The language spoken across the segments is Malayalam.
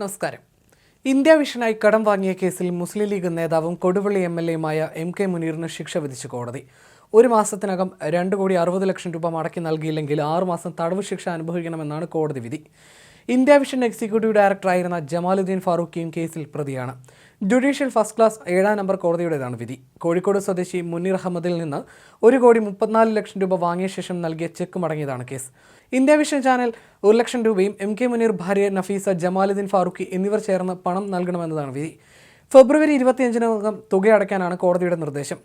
നമസ്കാരം. ഇന്ത്യ വിഷനായി കടം വാങ്ങിയ കേസിൽ മുസ്ലിം ലീഗ് നേതാവും കൊടുവള്ളി എം എൽ എയുമായ എം കെ മുനീറിന് ശിക്ഷ വിധിച്ചു കോടതി. ഒരു മാസത്തിനകം രണ്ട് കോടി അറുപത് ലക്ഷം രൂപ മടക്കി നൽകിയില്ലെങ്കിൽ ആറുമാസം തടവ് ശിക്ഷ അനുഭവിക്കണമെന്നാണ് കോടതി വിധി. ഇന്ത്യ വിഷൻ എക്സിക്യൂട്ടീവ് ഡയറക്ടറായിരുന്ന ജമാലുദ്ദീൻ ഫാറൂഖിയും കേസിൽ പ്രതിയാണ്. ജുഡീഷ്യൽ ഫസ്റ്റ് ക്ലാസ് ഏഴാം നമ്പർ കോടതിയുടേതാണ് വിധി. കോഴിക്കോട് സ്വദേശി മുനീർ അഹമ്മദിൽ നിന്ന് ഒരു കോടി മുപ്പത്തിനാല് ലക്ഷം രൂപ വാങ്ങിയ ശേഷം നൽകിയ ചെക്ക് മടങ്ങിയതാണ് കേസ്. ഇന്ത്യ വിഷൻ ചാനൽ ഒരു ലക്ഷം രൂപയും എം കെ മുനീർ ഭാര്യ നഫീസ ജമാലുദ്ദീൻ ഫാറൂഖി എന്നിവർ ചേർന്ന് പണം നൽകണമെന്നതാണ് വിധി. ഫെബ്രുവരി ഇരുപത്തിയഞ്ചിനകം തുക അടയ്ക്കാനാണ് കോടതിയുടെ നിർദ്ദേശം.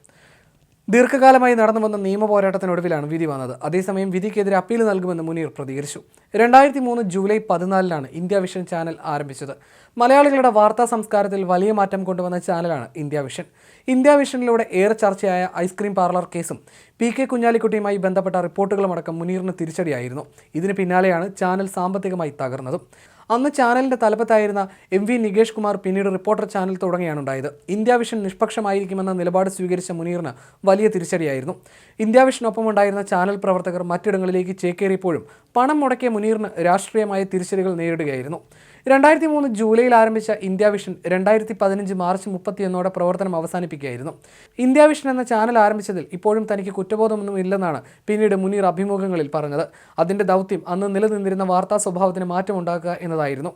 ദീർഘകാലമായി നടന്നു വന്ന നിയമ പോരാട്ടത്തിനൊടുവിലാണ് വിധി വന്നത്. അതേസമയം വിധിക്കെതിരെ അപ്പീൽ നൽകുമെന്ന് മുനീർ പ്രതികരിച്ചു. രണ്ടായിരത്തി മൂന്ന് ജൂലൈ പതിനാലിനാണ് ഇന്ത്യ വിഷൻ ചാനൽ ആരംഭിച്ചത്. മലയാളികളുടെ വാർത്താ സംസ്കാരത്തിൽ വലിയ മാറ്റം കൊണ്ടുവന്ന ചാനലാണ് ഇന്ത്യ വിഷൻ. ഇന്ത്യ വിഷനിലൂടെ ഏറെ ചർച്ചയായ ഐസ്ക്രീം പാർലർ കേസും പി കെ കുഞ്ഞാലിക്കുട്ടിയുമായി ബന്ധപ്പെട്ട റിപ്പോർട്ടുകളുമടക്കം മുനീറിന് തിരിച്ചടിയായിരുന്നു. ഇതിന് പിന്നാലെയാണ് ചാനൽ സാമ്പത്തികമായി തകർന്നതും. അന്ന് ചാനലിന്റെ തലപ്പത്തായിരുന്ന എം വി നികേഷ് കുമാർ പിന്നീട് റിപ്പോർട്ടർ ചാനൽ തുടങ്ങിയാണ് ഉണ്ടായത്. ഇന്ത്യ വിഷൻ നിഷ്പക്ഷമായിരിക്കുമെന്ന നിലപാട് സ്വീകരിച്ച മുനീറിന് വലിയ തിരിച്ചടിയായിരുന്നു. ഇന്ത്യ വിഷനൊപ്പം ഉണ്ടായിരുന്ന ചാനൽ പ്രവർത്തകർ മറ്റിടങ്ങളിലേക്ക് ചേക്കേറിയപ്പോഴും പണം മുടക്കിയ മുനീറിന് രാഷ്ട്രീയമായ തിരിച്ചടികൾ നേരിടുകയായിരുന്നു. രണ്ടായിരത്തി മൂന്ന് ജൂലൈയിൽ ആരംഭിച്ച ഇന്ത്യ വിഷൻ രണ്ടായിരത്തി പതിനഞ്ച് മാർച്ച് മുപ്പത്തിയൊന്നോടെ പ്രവർത്തനം അവസാനിപ്പിക്കുകയായിരുന്നു. ഇന്ത്യ വിഷൻ എന്ന ചാനൽ ആരംഭിച്ചതിൽ ഇപ്പോഴും തനിക്ക് കുറ്റബോധമൊന്നും ഇല്ലെന്നാണ് പിന്നീട് മുനീർ അഭിമുഖങ്ങളിൽ പറഞ്ഞത്. അതിന്റെ ദൗത്യം അന്ന് നിലനിന്നിരുന്ന വാർത്താ സ്വഭാവത്തിന് മാറ്റമുണ്ടാക്കുക എന്നതായിരുന്നു.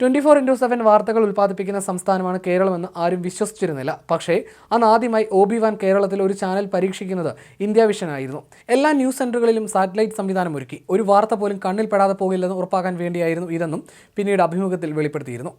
ട്വന്റി ഫോർ ഇന്റു സെവൻ വാർത്തകൾ ഉൽപ്പാദിപ്പിക്കുന്ന സംസ്ഥാനമാണ് കേരളമെന്ന് ആരും വിശ്വസിച്ചിരുന്നില്ല. പക്ഷേ അന്ന് ആദ്യമായി ഒ ബി വാൻ കേരളത്തിൽ ഒരു ചാനൽ പരീക്ഷിക്കുന്നത് ഇന്ത്യ വിഷൻ ആയിരുന്നു. എല്ലാ ന്യൂസ് സെന്ററുകളിലും സാറ്റലൈറ്റ് സംവിധാനം ഒരുക്കി. ഒരു വാർത്ത പോലും കണ്ണിൽപ്പെടാതെ പോകില്ലെന്ന് ഉറപ്പാക്കാൻ വേണ്ടിയായിരുന്നു ഇതെന്നും പിന്നീട് അഭിമുഖത്തിൽ വെളിപ്പെടുത്തിയിരുന്നു.